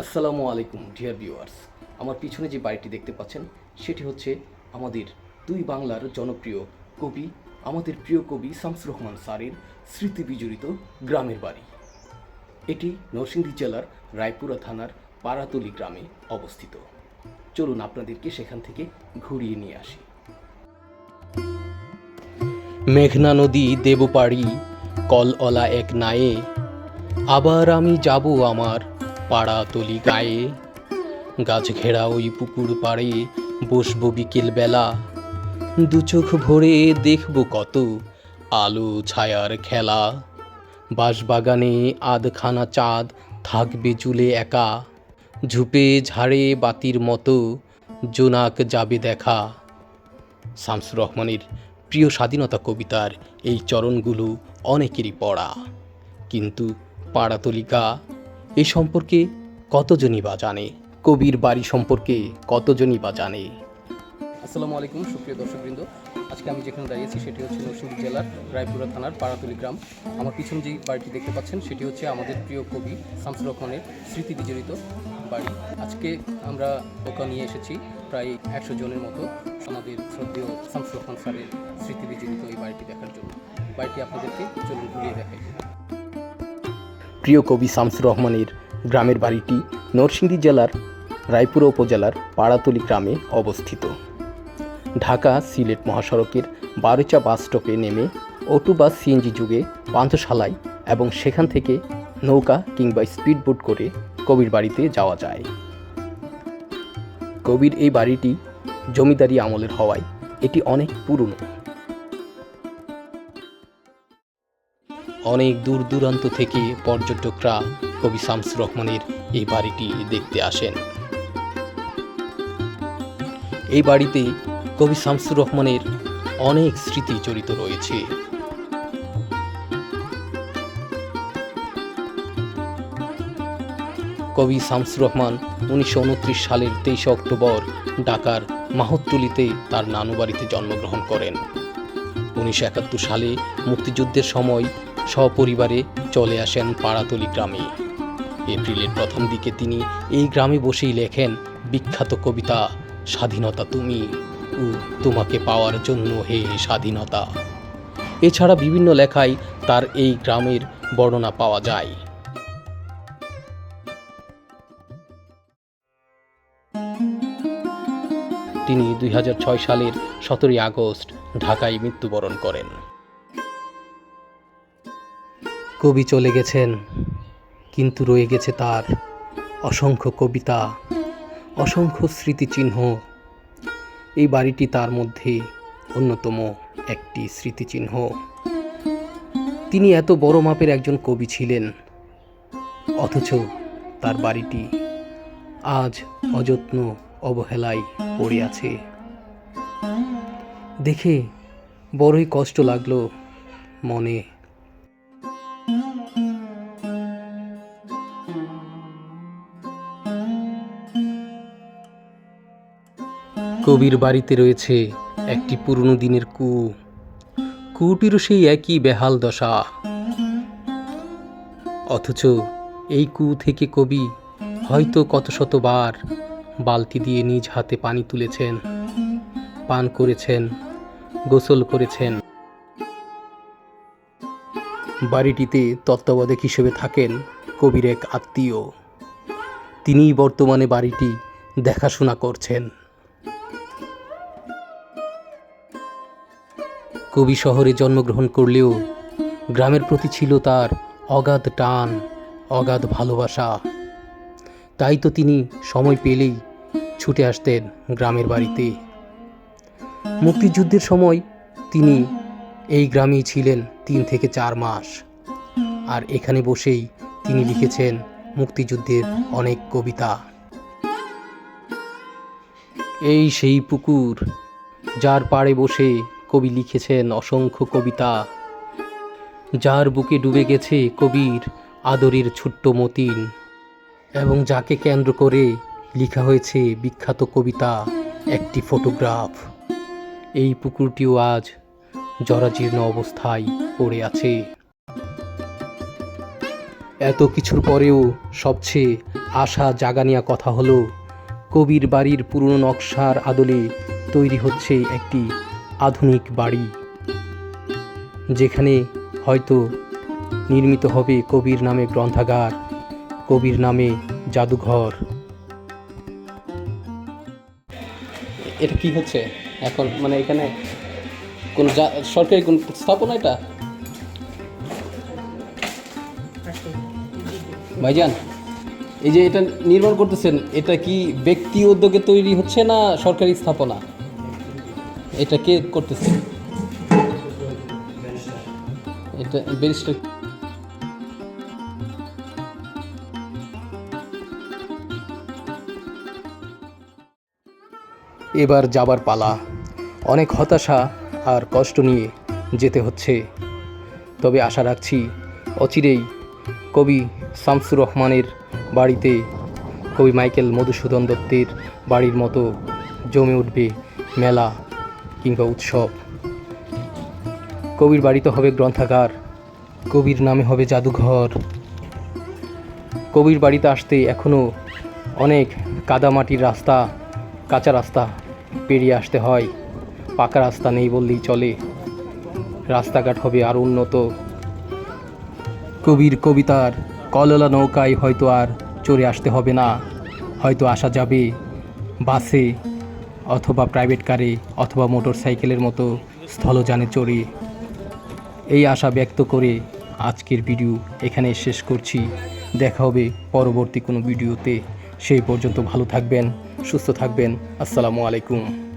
আসসালামু আলাইকুম dear viewers আমার পিছনে যে বাড়িটি দেখতে পাচ্ছেন, সেটি হচ্ছে আমাদের দুই বাংলার জনপ্রিয় কবি, আমাদের প্রিয় কবি শামসুর রহমান স্যারের স্মৃতি বিজড়িত গ্রামের বাড়ি। এটি নরসিংদী জেলার রায়পুরা থানার পাড়াতলি গ্রামে অবস্থিত। চলুন আপনাদেরকে সেখান থেকে ঘুরিয়ে নিয়ে আসি। মেঘনা নদী, দেবপাড়ি কলঅলা এক নায়ে, আবার আমি যাব আমার পাড়াতলি গায়ে। গাছ ঘেরা ওই পুকুর পাড়ে বসবো বিকেল বেলা দু চোখ ভরে দেখব কত আলো ছায়ার খেলা। বাঁশবাগানে আধখানা চাঁদ থাকবে চুলে একা। ঝুপে ঝাড়ে বাতির মতো জোনাক যাবে দেখা। শামসুর রহমানের প্রিয় স্বাধীনতা কবিতার এই চরণগুলো অনেকেরই পড়া। কিন্তু পাড়াতলিকা এ সম্পর্কে কতজনই বা জানে? কবির বাড়ি সম্পর্কে কতজনই বা জানে? আসসালামু আলাইকুম, সুপ্রিয় দর্শকবৃন্দ। আজকে আমি যেখানে দাঁড়িয়েছি সেটি হচ্ছে নরসিংদী জেলার রায়পুরা থানার পাড়াতলি গ্রাম। আমার পিছনে যে বাড়িটি দেখতে পাচ্ছেন, সেটি হচ্ছে আমাদের প্রিয় কবি শামসুর রহমানের স্মৃতি বিজড়িত বাড়ি। আজকে আমরা ওকা নিয়ে এসেছি প্রায় একশো জনের মতো আমাদের শ্রদ্ধেয় শামসুর রহমান স্যারের স্মৃতি বিজড়িত এই বাড়িটি দেখার জন্য। বাড়িটি আপনাদেরকে চলুন ঘুরিয়ে দেখাই। প্রিয় কবি শামসুর রহমানের গ্রামের বাড়িটি নরসিংদী জেলার রায়পুরা উপজেলার পাড়াতলি গ্রামে অবস্থিত। ঢাকা সিলেট মহাসড়কের বারোচা বাস স্টপে নেমে অটো বাস সিএনজি যুগে পান্থশালায় এবং সেখান থেকে নৌকা কিংবা স্পিডবোট করে কবির বাড়িতে যাওয়া যায়। কবির এই বাড়িটি জমিদারি আমলের হওয়ায় এটি অনেক পুরনো। অনেক দূর দূরান্ত থেকে পর্যটকরা কবি শামসুর রহমানের এই বাড়িটি দেখতে আসেন। এই বাড়িতে কবি শামসুর রহমানের অনেক স্মৃতি জড়িত রয়েছে। কবি শামসুর রহমান উনিশশো উনত্রিশ সালের তেইশে অক্টোবর ঢাকার মাহতুলিতে তার নানু বাড়িতে জন্মগ্রহণ করেন। উনিশশো একাত্তর সালে মুক্তিযুদ্ধের সময় সপরিবারে চলে আসেন পাড়াতলি গ্রামে। এপ্রিলের প্রথম দিকে তিনি এই গ্রামে বসেই লেখেন, বিখ্যাত কবিতা, স্বাধীনতা তুমি ও তোমাকে পাওয়ার জন্য হে স্বাধীনতা। এছাড়া বিভিন্ন লেখায় তার এই গ্রামের বর্ণনা পাওয়া যায়। তিনি দুই হাজার ছয় সালের সতেরোই আগস্ট ঢাকায় মৃত্যুবরণ করেন। কবি চলে গেছেন, কিন্তু রয়ে গেছে তার অসংখ্য কবিতা, অসংখ্য স্মৃতিচিহ্ন। এই বাড়িটি তার মধ্যে অন্যতম একটি স্মৃতিচিহ্ন। তিনি এত বড় মাপের একজন কবি ছিলেন, অথচ তার বাড়িটি আজ অযত্ন অবহেলায় পড়ে আছে। দেখে বড়ই কষ্ট লাগল মনে কবির বাড়িতে রয়েছে একটি পুরনো দিনের কু। কুটিরও সেই একই বেহাল দশা। অথচ এই কু থেকে কবি হয়তো কত শতবার বালতি দিয়ে নিজ হাতে পানি তুলেছেন, পান করেছেন, গোসল করেছেন। বাড়িটিতে তত্ত্বাবধায়ক হিসেবে থাকেন কবির এক আত্মীয়। তিনিই বর্তমানে বাড়িটি দেখাশোনা করছেন। কবি শহরে জন্মগ্রহণ করলেও গ্রামের প্রতি ছিল তার অগাধ টান, অগাধ ভালোবাসা। তাই তো তিনি সময় পেলেই ছুটে আসতেন গ্রামের বাড়িতে। মুক্তিযুদ্ধের সময় তিনি এই গ্রামেই ছিলেন তিন থেকে চার মাস। আর এখানে বসেই তিনি লিখেছেন মুক্তিযুদ্ধের অনেক কবিতা। এই সেই পুকুর যার পাড়ে বসে কবি লিখেছেন অসংখ্য কবিতা। যার বুকে ডুবে গেছে কবির আদরের ছোট্ট মতিন। এবং যাকে কেন্দ্র করে লেখা হয়েছে বিখ্যাত কবিতা, একটি ফটোগ্রাফ। এই পুকুরটিও আজ জরাজীর্ণ অবস্থায় পড়ে আছে। এত কিছুর পরেও সবচেয়ে আশা জাগানিয়া কথা হলো, কবির বাড়ির পুরনো নকশার আদলে তৈরি হচ্ছে একটি আধুনিক বাড়ি, যেখানে হয়তো নির্মিত হবে কবির নামে গ্রন্থাগার, কবির নামে জাদুঘর। এটা কি হচ্ছে এখন? মানে এখানে কোন সরকারি কোন স্থাপনা এটা? ভাইজান, এই যে এটা নির্মাণ করতেছেন, এটা কি ব্যক্তি উদ্যোগে তৈরি হচ্ছে না সরকারি স্থাপনা? এটা কে করতেছে? এটা এবার যাবার পালা। অনেক হতাশা আর কষ্ট নিয়ে যেতে হচ্ছে। তবে আশা রাখছি অচিরেই কবি শামসুর রহমানের বাড়িতে কবি মাইকেল মধুসূদন দত্তের বাড়ির মতো জমে উঠবে মেলা। কিংবা উৎসব। কবির বাড়িতে হবে গ্রন্থাগার, কবির নামে হবে জাদুঘর। কবির বাড়িতে আসতে এখনও অনেক কাদামাটির রাস্তা, কাঁচা রাস্তা পেরিয়ে আসতে হয়। পাকা রাস্তা নেই বললেই চলে। রাস্তাঘাট হবে আরও উন্নত। কবির কবিতার কললা নৌকায় হয়তো আর চড়ে আসতে হবে না। হয়তো আসা যাবে বাসে অথবা প্রাইভেট কারে অথবা মোটর সাইকেলের মতো স্থলযানে চড়ে। এই আশা ব্যক্ত করে আজকের ভিডিও এখানে শেষ করছি। দেখা হবে পরবর্তী কোনো ভিডিওতে। সেই পর্যন্ত ভালো থাকবেন, সুস্থ থাকবেন। আসসালামু আলাইকুম।